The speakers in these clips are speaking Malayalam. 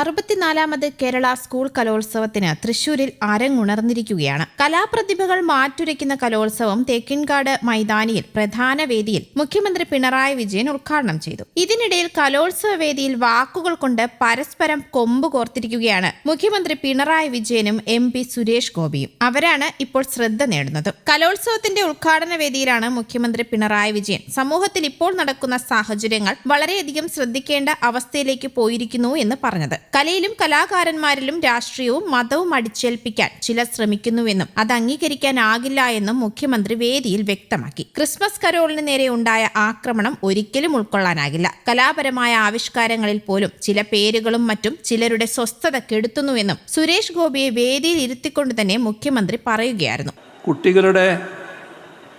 അറുപത്തിനാലാമത് കേരള സ്കൂൾ കലോത്സവത്തിന് തൃശൂരിൽ അരങ്ങുണർന്നിരിക്കുകയാണ്. കലാപ്രതിഭകൾ മാറ്റുരയ്ക്കുന്ന കലോത്സവം തേക്കിൻകാട് മൈതാനിയിൽ പ്രധാന വേദിയിൽ മുഖ്യമന്ത്രി പിണറായി വിജയൻ ഉദ്ഘാടനം ചെയ്തു. ഇതിനിടയിൽ കലോത്സവ വേദിയിൽ വാക്കുകൾ കൊണ്ട് പരസ്പരം കൊമ്പ് കോർത്തിരിക്കുകയാണ് മുഖ്യമന്ത്രി പിണറായി വിജയനും എം പി സുരേഷ് ഗോപിയും. അവരാണ് ഇപ്പോൾ ശ്രദ്ധ നേടുന്നത്. കലോത്സവത്തിന്റെ ഉദ്ഘാടന വേദിയിലാണ് മുഖ്യമന്ത്രി പിണറായി വിജയൻ. സമൂഹത്തിൽ ഇപ്പോൾ നടക്കുന്ന സാഹചര്യങ്ങൾ വളരെയധികം ശ്രദ്ധിക്കേണ്ട അവസ്ഥയിലേക്ക് പോയിരിക്കുന്നു എന്ന് പറഞ്ഞത്. കലയിലും കലാകാരന്മാരിലും രാഷ്ട്രീയവും മതവും അടിച്ചേൽപ്പിക്കാൻ ചിലർ ശ്രമിക്കുന്നുവെന്നും അത് അംഗീകരിക്കാനാകില്ല എന്നും മുഖ്യമന്ത്രി വേദിയിൽ വ്യക്തമാക്കി. ക്രിസ്മസ് കരോളിന് നേരെ ഉണ്ടായ ആക്രമണം ഒരിക്കലും ഉൾക്കൊള്ളാനാകില്ല. കലാപരമായ ആവിഷ്കാരങ്ങളിൽ പോലും ചില പേരുകളും മറ്റും ചിലരുടെ സ്വസ്ഥത കെടുത്തുന്നുവെന്നും സുരേഷ് ഗോപിയെ വേദിയിൽ ഇരുത്തിക്കൊണ്ട് തന്നെ മുഖ്യമന്ത്രി പറയുകയായിരുന്നു. കുട്ടികളുടെ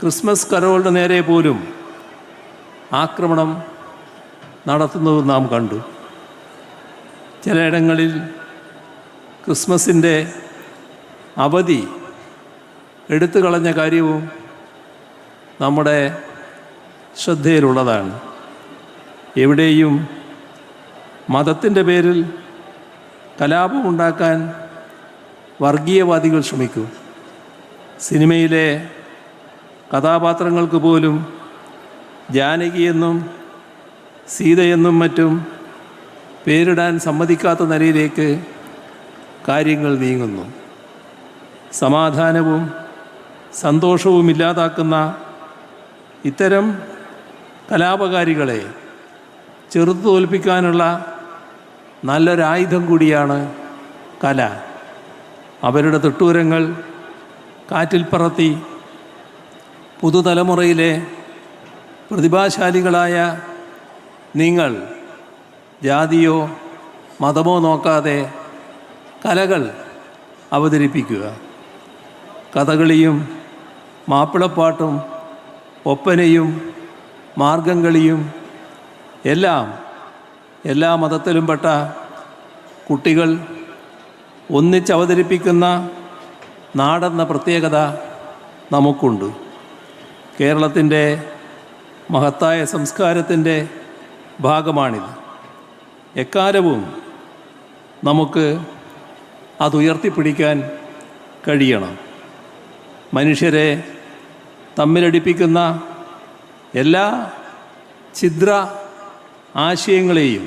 ക്രിസ്മസ് കരോളിന് നേരെ പോലും ആക്രമണം നടത്തുന്നത് നാം കണ്ടു. ചിലയിടങ്ങളിൽ ക്രിസ്മസിന്റെ അവധി എടുത്തു കളഞ്ഞ കാര്യവും നമ്മുടെ ശ്രദ്ധയിലുള്ളതാണ്. എവിടെയും മതത്തിന്റെ പേരിൽ കലാപമുണ്ടാക്കാൻ വർഗീയവാദികൾ ശ്രമിക്കും. സിനിമയിലെ കഥാപാത്രങ്ങൾക്ക് പോലും ജാനകിയെന്നും സീതയെന്നും മറ്റും പേരിടാൻ സമ്മതിക്കാത്ത നിലയിലേക്ക് കാര്യങ്ങൾ നീങ്ങുന്നു. സമാധാനവും സന്തോഷവും ഇല്ലാതാക്കുന്ന ഇത്തരം കലാപകാരികളെ ചെറുത്തു തോൽപ്പിക്കാനുള്ള നല്ലൊരായുധം കൂടിയാണ് കല. അവരുടെ തൊട്ടൂരങ്ങൾ കാറ്റിൽ പറത്തി പുതുതലമുറയിലെ പ്രതിഭാശാലികളായ നിങ്ങൾ ജാതിയോ മതമോ നോക്കാതെ കലകൾ അവതരിപ്പിക്കുക. കഥകളിയും മാപ്പിളപ്പാട്ടും ഒപ്പനയും മാർഗംകളിയും എല്ലാം എല്ലാ മതത്തിലും പെട്ട കുട്ടികൾ ഒന്നിച്ചവതരിപ്പിക്കുന്ന നാടെന്ന പ്രത്യേകത നമുക്കുണ്ട്. കേരളത്തിന്റെ മഹത്തായ സംസ്കാരത്തിന്റെ ഭാഗമാണിത്. എക്കാലവും നമുക്ക് അതുയർത്തിപ്പിടിക്കാൻ കഴിയണം. മനുഷ്യരെ തമ്മിലടിപ്പിക്കുന്ന എല്ലാ ഛിദ്ര ആശയങ്ങളെയും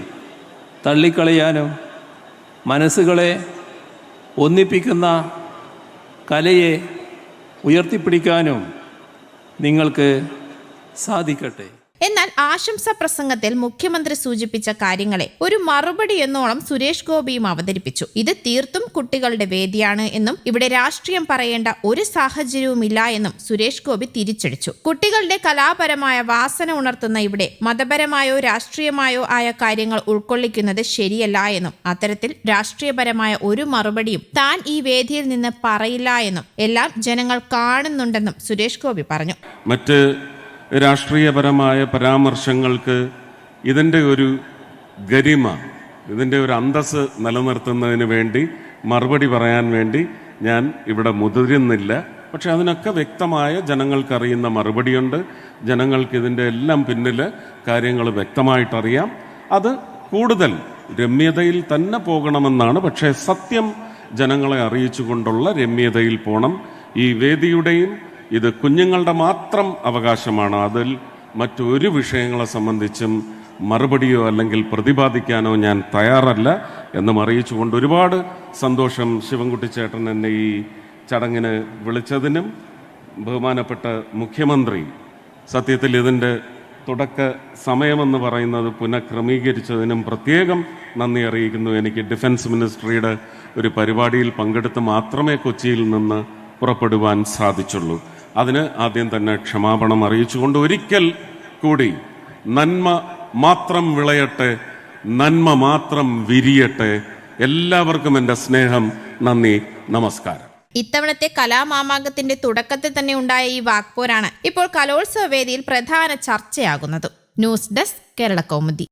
തള്ളിക്കളയാനും മനസ്സുകളെ ഒന്നിപ്പിക്കുന്ന കലയെ ഉയർത്തിപ്പിടിക്കാനും നിങ്ങൾക്ക് സാധിക്കട്ടെ. ആശംസാ പ്രസംഗത്തിൽ മുഖ്യമന്ത്രി സൂചിപ്പിച്ച കാര്യങ്ങളെ ഒരു മറുപടി എന്നോളം സുരേഷ് ഗോപിയും അവതരിപ്പിച്ചു. ഇത് തീർത്തും കുട്ടികളുടെ വേദിയാണ് എന്നും ഇവിടെ രാഷ്ട്രീയം പറയേണ്ട ഒരു സാഹചര്യവുമില്ല എന്നും സുരേഷ് ഗോപി തിരിച്ചടിച്ചു. കുട്ടികളുടെ കലാപരമായ വാസന ഉണർത്തുന്ന ഇവിടെ മതപരമായോ രാഷ്ട്രീയമായോ ആയ കാര്യങ്ങൾ ഉൾക്കൊള്ളിക്കുന്നത് ശരിയല്ല എന്നും അത്തരത്തിൽ രാഷ്ട്രീയപരമായ ഒരു മറുപടിയും താൻ ഈ വേദിയിൽ നിന്ന് പറയില്ല എന്നും എല്ലാം ജനങ്ങൾ കാണുന്നുണ്ടെന്നും സുരേഷ് ഗോപി പറഞ്ഞു. മറ്റ് രാഷ്ട്രീയപരമായ പരാമർശങ്ങൾക്ക് ഇതിന്റെ ഒരു ഗരിമ ഇതിന്റെ ഒരു അന്തസ് നിലനിർത്തുന്നതിന് വേണ്ടി മറുപടി പറയാൻ വേണ്ടി ഞാൻ ഇവിടെ മുതിരുന്നില്ല. പക്ഷെ അതിനൊക്കെ വ്യക്തമായ ജനങ്ങൾക്കറിയുന്ന മറുപടിയുണ്ട്. ജനങ്ങൾക്ക് ഇതിന്റെ എല്ലാം പിന്നിൽ കാര്യങ്ങൾ വ്യക്തമായിട്ടറിയാം. അത് കൂടുതൽ രമ്യതയിൽ തന്നെ പോകണമെന്നാണ്. പക്ഷേ സത്യം ജനങ്ങളെ അറിയിച്ചുകൊണ്ടുള്ള രമ്യതയിൽ പോകണം ഈ വേദിയുടെയും ഇത് കുഞ്ഞുങ്ങളുടെ മാത്രം അവകാശമാണ്. അതിൽ മറ്റൊരു വിഷയങ്ങളെ സംബന്ധിച്ചും മറുപടിയോ അല്ലെങ്കിൽ പ്രതിപാദിക്കാനോ ഞാൻ തയ്യാറല്ല എന്നും അറിയിച്ചുകൊണ്ട് ഒരുപാട് സന്തോഷം ശിവൻകുട്ടി ചേട്ടൻ എന്നെ ഈ ചടങ്ങിന് വിളിച്ചതിനും ബഹുമാനപ്പെട്ട മുഖ്യമന്ത്രി സത്യത്തിൽ ഇതിന്റെ തുടക്ക സമയമെന്ന് പറയുന്നത് പുനഃക്രമീകരിച്ചതിനും പ്രത്യേകം നന്ദി അറിയിക്കുന്നു. എനിക്ക് ഡിഫൻസ് മിനിസ്ട്രിയുടെ ഒരു പരിപാടിയിൽ പങ്കെടുത്ത് മാത്രമേ കൊച്ചിയിൽ നിന്ന് പുറപ്പെടുവാൻ സാധിച്ചുള്ളൂ. അതിന് ആദ്യം തന്നെ ക്ഷമാപണം അറിയിച്ചുകൊണ്ട് ഒരിക്കൽ കൂടി നന്മ മാത്രം വിളയട്ടെ നന്മ മാത്രം വിരിയട്ടെ. എല്ലാവർക്കും എന്റെ സ്നേഹം നന്ദി നമസ്കാരം. ഇത്തവണത്തെ കലാമാമാങ്കത്തിന്റെ തുടക്കത്തിൽ തന്നെ ഉണ്ടായ ഈ വാക്പോരാണ് ഇപ്പോൾ കലോത്സവ വേദിയിൽ പ്രധാന ചർച്ചയാകുന്നത്. News desk Kerala Kaumudi.